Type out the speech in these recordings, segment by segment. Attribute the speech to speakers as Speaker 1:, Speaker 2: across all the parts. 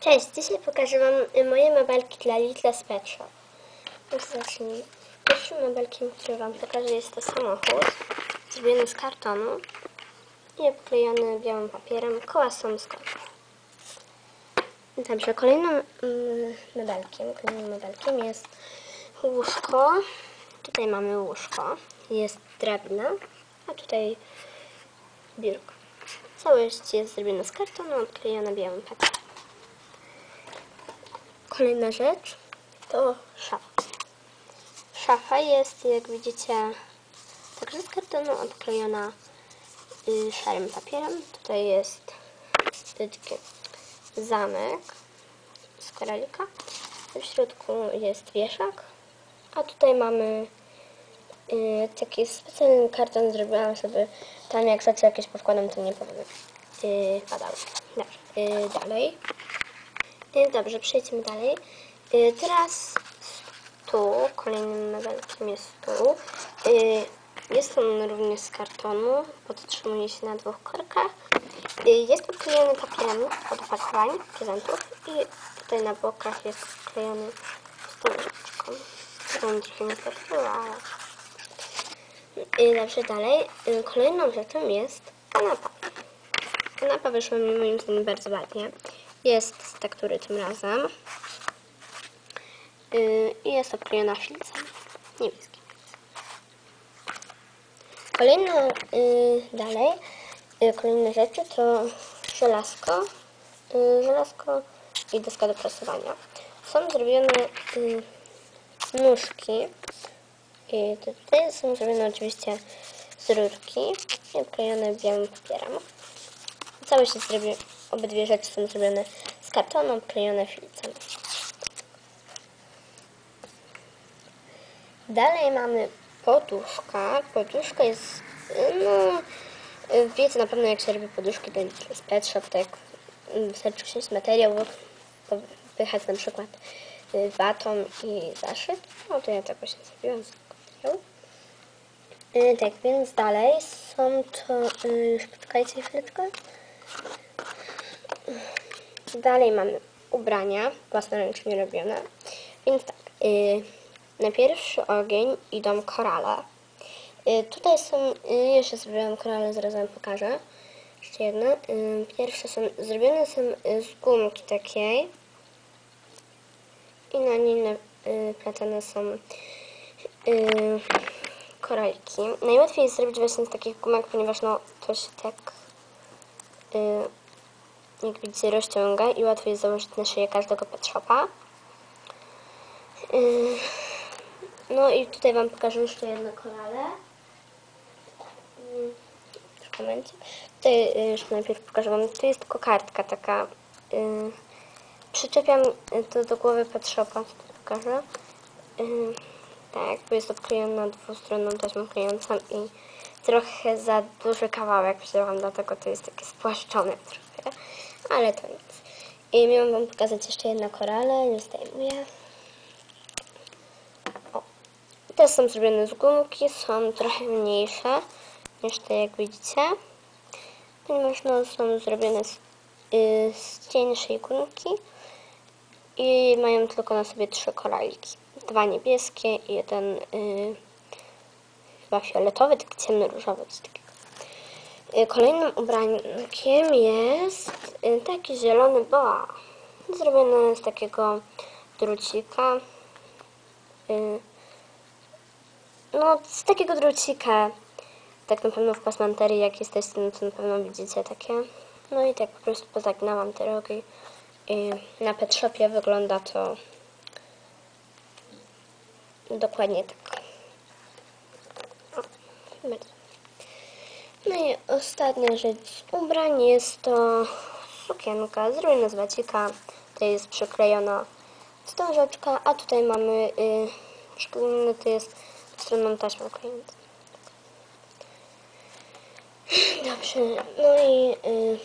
Speaker 1: Cześć, dzisiaj pokażę Wam y, moje mebelki dla Little Pet Shop. Więc zacznijmy. Pierwszym mebelkiem, który Wam pokażę jest to samochód zrobiony z kartonu i obklejony białym papierem. Koła są z koła. Dobrze, kolejnym mm, mebelkiem, kolejnym mebelkiem jest łóżko. Tutaj mamy łóżko, jest drabina, a tutaj biurko. Całość jest zrobiona z kartonu, odklejona białym papierem. Kolejna rzecz to szafa. Szafa jest, jak widzicie, także z kartonu odklejona y, szarym papierem. Tutaj jest taki zamek z koralika. W środku jest wieszak, a tutaj mamy y, taki specjalny karton zrobiłam, żeby tam jak rzeczy jakieś powkładam, to nie powiem, y, padały. Dobrze, y, dalej. Y, Dobrze, przejdźmy dalej. Y, Teraz stół, kolejnym mebelkiem jest stół. Y, Jest on również z kartonu, podtrzymuje się na dwóch korkach. Jest odklejony papierem od opakowań prezentów i tutaj na bokach jest wklejony wstążeczką. On trochę nie trafiła, ale... Dobrze, dalej. Kolejną rzeczą jest kanapa. Kanapa wyszła mi moim zdaniem bardzo ładnie. Jest tektury tym razem. Yy, I jest obklejona filcem niebieskim. Kolejne, yy, dalej, yy, kolejne rzeczy to żelazko, yy, żelazko i deska do prasowania. Są zrobione nóżki i tutaj są zrobione oczywiście z rurki i obklejone białym papierem. Całe się zrobi, obydwie rzeczy są zrobione z kartonu, obklejone filcem. Dalej mamy poduszka. Poduszka jest, no, wiecie na pewno jak się robi poduszki do z pet shop, tak y, wystarczy wziąć materiał, wypychać na przykład y, watą i zaszyt. No to ja tak właśnie zrobiłam z materiału. Y, Tak, więc dalej są to, y, już poczekajcie chwileczkę. Dalej mamy ubrania własnoręcznie robione. Więc tak, y, na pierwszy ogień idą korale. Y, tutaj są, y, jeszcze zrobiłam korale, zaraz wam pokażę. Jeszcze jedne. Y, pierwsze są, zrobione są z gumki takiej i na niej na, y, platane są y, koraliki. Najłatwiej jest zrobić właśnie z takich gumek, ponieważ no to się tak jak widzicie rozciąga i łatwo jest założyć na szyję każdego pet shopa. Y, no i tutaj Wam pokażę jeszcze jedno korale. Mm, Już momencie. Tutaj y, jeszcze najpierw pokażę Wam, tu jest kokardka taka. y, Przyczepiam to do głowy pet shopa, pokażę. Tak, bo jest obklejona dwustronną taśmą klejącą i trochę za duży kawałek wzięłam, dlatego to jest takie spłaszczone trochę, ale to nic. I miałam Wam pokazać jeszcze jedno korale, już zdejmuję. O. Te są zrobione z gumki, są trochę mniejsze niż te jak widzicie, ponieważ no, są zrobione z, y, z cieńszej gumki i mają tylko na sobie trzy koraliki. Dwa niebieskie i jeden y, chyba fioletowy, taki ciemny różowy. Coś takiego. Y, Kolejnym ubrankiem jest y, taki zielony boa. Zrobiony z takiego drucika. Y, No, z takiego drucika. Tak na pewno w pasmanterii, jak jesteście, no to na pewno widzicie takie. No i tak po prostu pozagnałam te rogi. I na pet wygląda to dokładnie tak. O, bardzo. No i ostatnia rzecz z ubrań jest to sukienka zrobiona z bacika. Tutaj jest przyklejona wstążeczka, a tutaj mamy y, przyklejony to jest stronną taśmą klejącą. Dobrze, no i y,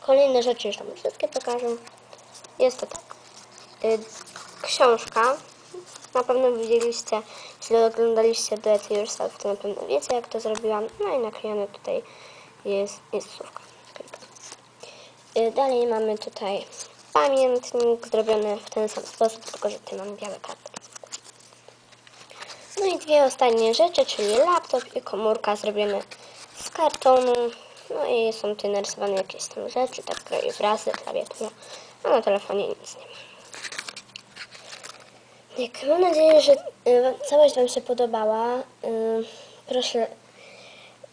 Speaker 1: kolejne rzeczy już tam wszystkie pokażę. Jest to tak. Y, książka. Na pewno widzieliście, jeśli oglądaliście Do It Yourself, to na pewno wiecie jak to zrobiłam. No i naklejone tutaj jest, jest. Y, Dalej mamy tutaj pamiętnik zrobiony w ten sam sposób, tylko że ty mam białe kartki. No i dwie ostatnie rzeczy, czyli laptop i komórka zrobione z kartonu. No i są tu narysowane jakieś tam rzeczy, tak krajobrazy, klawiatura. A na telefonie nic nie ma. Tak, mam nadzieję, że y, całość Wam się podobała. Y, proszę,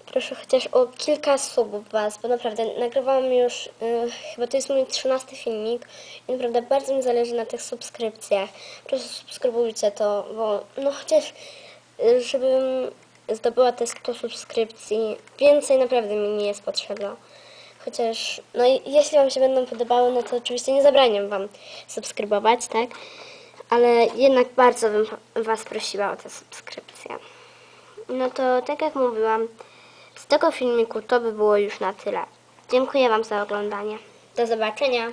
Speaker 1: proszę chociaż o kilka subów Was, bo naprawdę nagrywałam już, y, chyba to jest mój 13 filmik i naprawdę bardzo mi zależy na tych subskrypcjach. Proszę subskrybujcie to, bo no chociaż żebym zdobyła te 100 subskrypcji, więcej naprawdę mi nie jest potrzeba. Chociaż, no i jeśli Wam się będą podobały, no to oczywiście nie zabraniam Wam subskrybować, tak? Ale jednak bardzo bym Was prosiła o te subskrypcje. No to tak jak mówiłam, z tego filmiku to by było już na tyle. Dziękuję Wam za oglądanie. Do zobaczenia.